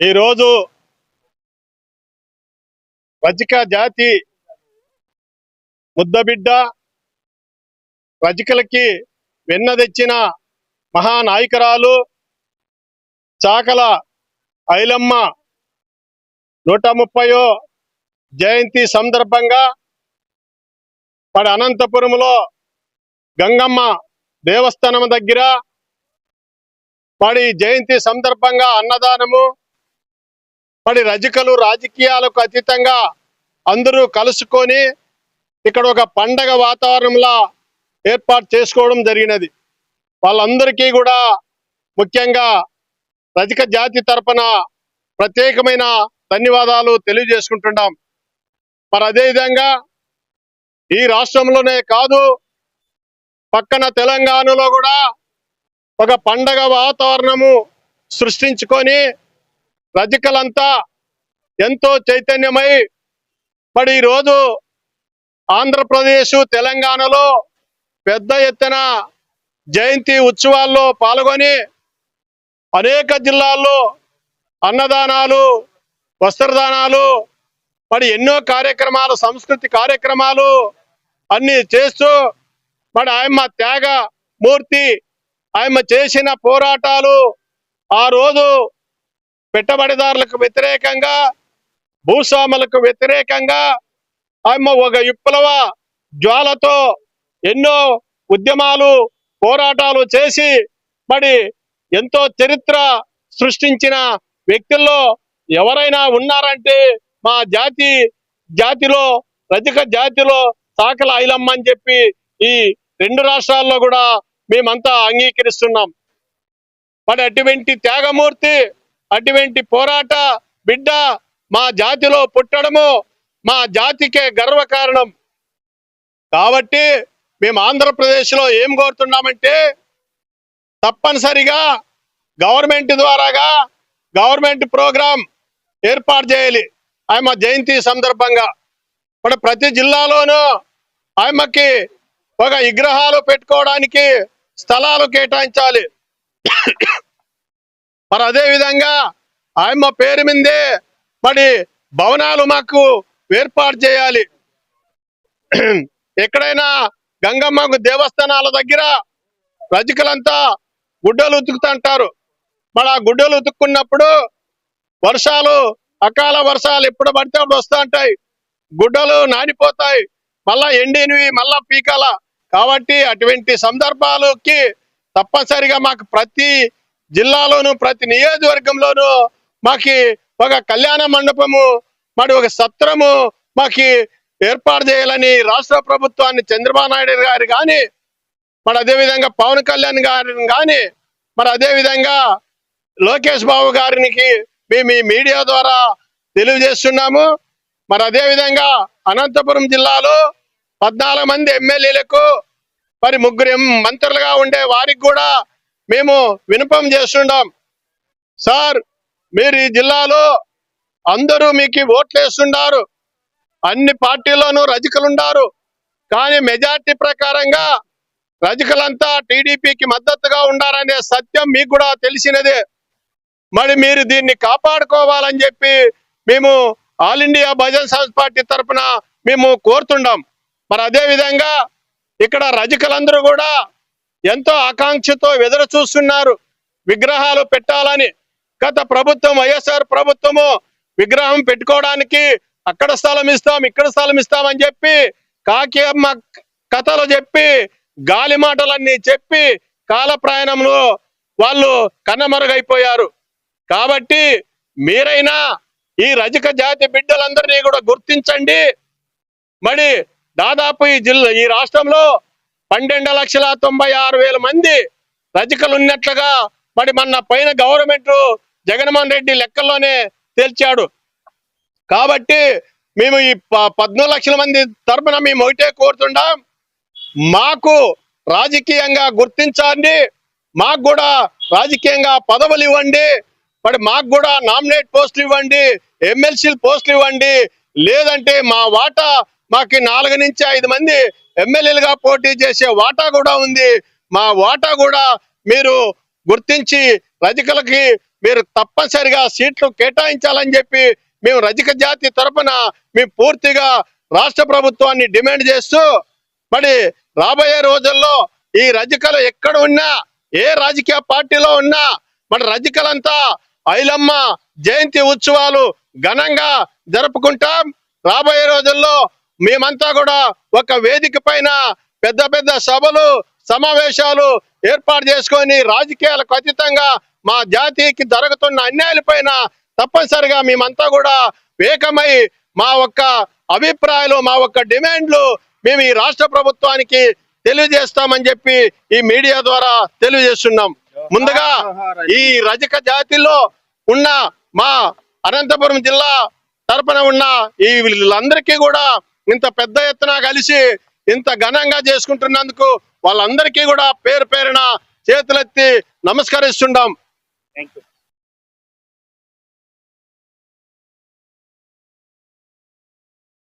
ఈరోజు రజిక జాతి ముద్దబిడ్డ రజికలకి వెన్న తెచ్చిన మహానాయకురాలు చాకల ఐలమ్మ నూట ముప్పయో జయంతి సందర్భంగా మరి అనంతపురంలో గంగమ్మ దేవస్థానం దగ్గర మరి జయంతి సందర్భంగా అన్నదానము మరి రజకలు రాజకీయాలకు అతీతంగా అందరూ కలుసుకొని ఇక్కడ ఒక పండగ వాతావరణంలో ఏర్పాటు చేసుకోవడం జరిగినది. వాళ్ళందరికీ కూడా ముఖ్యంగా రజక జాతి తరపున ప్రత్యేకమైన ధన్యవాదాలు తెలియజేసుకుంటున్నాం. మరి అదేవిధంగా ఈ రాష్ట్రంలోనే కాదు పక్కన తెలంగాణలో కూడా ఒక పండగ వాతావరణము సృష్టించుకొని రజకలంతా ఎంతో చైతన్యమై మరి ఈరోజు ఆంధ్రప్రదేశ్ తెలంగాణలో పెద్ద ఎత్తున జయంతి ఉత్సవాల్లో పాల్గొని అనేక జిల్లాల్లో అన్నదానాలు వస్త్రదానాలు మరి ఎన్నో కార్యక్రమాలు సంస్కృతి కార్యక్రమాలు అన్ని చేస్తూ మరి ఆయమ్మ త్యాగ మూర్తి ఆయమ్మ చేసిన పోరాటాలు ఆ రోజు పెట్టుబడిదారులకు వ్యతిరేకంగా భూస్వాములకు వ్యతిరేకంగా ఆమె ఒక విప్లవ జ్వాలతో ఎన్నో ఉద్యమాలు పోరాటాలు చేసి మరి ఎంతో చరిత్ర సృష్టించిన వ్యక్తుల్లో ఎవరైనా ఉన్నారంటే మా జాతి జాతిలో రజక జాతిలో సాకల ఐలమ్మ అని చెప్పి ఈ రెండు రాష్ట్రాల్లో కూడా మేమంతా అంగీకరిస్తున్నాం. మరి అటువంటి త్యాగమూర్తి అటువంటి పోరాట బిడ్డ మా జాతిలో పుట్టడము మా జాతికే గర్వకారణం. కాబట్టి మేము ఆంధ్రప్రదేశ్లో ఏం కోరుతున్నామంటే తప్పనిసరిగా గవర్నమెంట్ ద్వారాగా గవర్నమెంట్ ప్రోగ్రాం ఏర్పాటు చేయాలి. ఆయమ్మ జయంతి సందర్భంగా. ఇప్పుడు ప్రతి జిల్లాలోనూ ఆయమకి ఒక విగ్రహాలు పెట్టుకోవడానికి స్థలాలు కేటాయించాలి. మరి అదే విధంగా ఆయమ్మ పేరు మీదే మరి భవనాలు మాకు ఏర్పాటు చేయాలి. ఎక్కడైనా గంగమ్మకు దేవస్థానాల దగ్గర రజకులంతా గుడ్డలు ఉతుకుతుంటారు మరి ఆ గుడ్డలు ఉతుక్కున్నప్పుడు వర్షాలు అకాల వర్షాలు ఎప్పుడు పడితే అప్పుడు వస్తూ ఉంటాయి. గుడ్డలు నానిపోతాయి. మళ్ళా ఎండినవి మళ్ళా పీకాల. కాబట్టి అటువంటి సందర్భాలకి తప్పనిసరిగా మాకు ప్రతి జిల్లాలోను ప్రతి నియోజకవర్గంలోనూ మాకి ఒక కళ్యాణ మండపము మరి ఒక సత్రము మాకి ఏర్పాటు చేయాలని రాష్ట్ర ప్రభుత్వాన్ని చంద్రబాబు నాయుడు గారు కానీ మరి అదేవిధంగా పవన్ కళ్యాణ్ గారిని కానీ మరి అదేవిధంగా లోకేష్ బాబు గారికి మేము ఈ మీడియా ద్వారా తెలియజేస్తున్నాము. మరి అదేవిధంగా అనంతపురం జిల్లాలో పద్నాలుగు మంది ఎమ్మెల్యేలకు మరి ముగ్గురు మంత్రులుగా ఉండే వారికి కూడా మేము వినపం చేస్తుండాం. సార్ మీరు ఈ జిల్లాలో అందరూ మీకు ఓట్లు వేస్తున్నారు అన్ని పార్టీల్లోనూ రజకులుండారు. కానీ మెజార్టీ ప్రకారంగా రజకులంతా టీడీపీకి మద్దతుగా ఉండారనే సత్యం మీకు కూడా తెలిసినదే. మరి మీరు దీన్ని కాపాడుకోవాలని చెప్పి మేము all India Bhajan Samaj party తరఫున మేము కోరుతుండాం. మరి అదే విధంగా ఇక్కడ రజకులందరూ కూడా ఎంతో ఆకాంక్షతో ఎదురు చూస్తున్నారు. విగ్రహాలు పెట్టాలని గత ప్రభుత్వం వైఎస్ఆర్ ప్రభుత్వము విగ్రహం పెట్టుకోవడానికి అక్కడ స్థలం ఇస్తాం ఇక్కడ స్థలం ఇస్తాం అని చెప్పి కాకి అమ్మ కథలు చెప్పి గాలి మాటలన్నీ చెప్పి కాల ప్రయాణంలో వాళ్ళు కన్నమరుగైపోయారు. కాబట్టి మీరైనా ఈ రజక జాతి బిడ్డలందరినీ కూడా గుర్తించండి. మరి దాదాపు ఈ జిల్లా ఈ రాష్ట్రంలో పన్నెండు లక్షల తొంభై ఆరు వేల మంది రజకులు ఉన్నట్లుగా మరి మన పైన గవర్నమెంట్ జగన్మోహన్ రెడ్డి లెక్కల్లోనే తేల్చాడు. కాబట్టి మేము ఈ ప- పద్నాలుగు లక్షల మంది తరపున మేము ఒకటే కోరుతుంటాం. మాకు రాజకీయంగా గుర్తించండి. మాకు కూడా రాజకీయంగా పదవులు ఇవ్వండి. మరి మాకు కూడా నామినేట్ పోస్టులు ఇవ్వండి. ఎమ్మెల్సీలు పోస్టులు ఇవ్వండి. లేదంటే మా వాటా మాకు నాలుగు నుంచి ఐదు మంది ఎమ్మెల్యేలుగా పోటీ చేసే వాటా కూడా ఉంది. మా వాటా కూడా మీరు గుర్తించి రజకులకి మీరు తప్పనిసరిగా సీట్లు కేటాయించాలని చెప్పి మేము రజక జాతి తరపున మేము పూర్తిగా రాష్ట్ర ప్రభుత్వాన్ని డిమాండ్ చేస్తూ మరి రాబోయే రోజుల్లో ఈ రజకలు ఎక్కడ ఉన్నా ఏ రాజకీయ పార్టీలో ఉన్నా మన రజకలంతా ఐలమ్మ జయంతి ఉత్సవాలు ఘనంగా జరుపుకుంటాం. రాబోయే రోజుల్లో మేమంతా కూడా ఒక వేదిక పైన పెద్ద పెద్ద సభలు సమావేశాలు ఏర్పాటు చేసుకొని రాజకీయాలకు అతీతంగా మా జాతికి జరుగుతున్న అన్యాయాలపైన తప్పనిసరిగా మేమంతా కూడా వేకమై మా ఒక్క అభిప్రాయాలు మా ఒక్క డిమాండ్లు మేము ఈ రాష్ట్ర ప్రభుత్వానికి తెలియజేస్తామని చెప్పి ఈ మీడియా ద్వారా తెలియజేస్తున్నాం. ముందుగా ఈ రజక జాతిలో ఉన్న మా అనంతపురం జిల్లా తరపున ఉన్న ఈ వీళ్ళందరికీ కూడా ఇంత పెద్ద ఎత్తున కలిసి ఇంత ఘనంగా చేసుకుంటున్నందుకు వాళ్ళందరికీ కూడా పేరు పేరున చేతులెత్తి నమస్కరిస్తుండం థ్యాంక్ యూ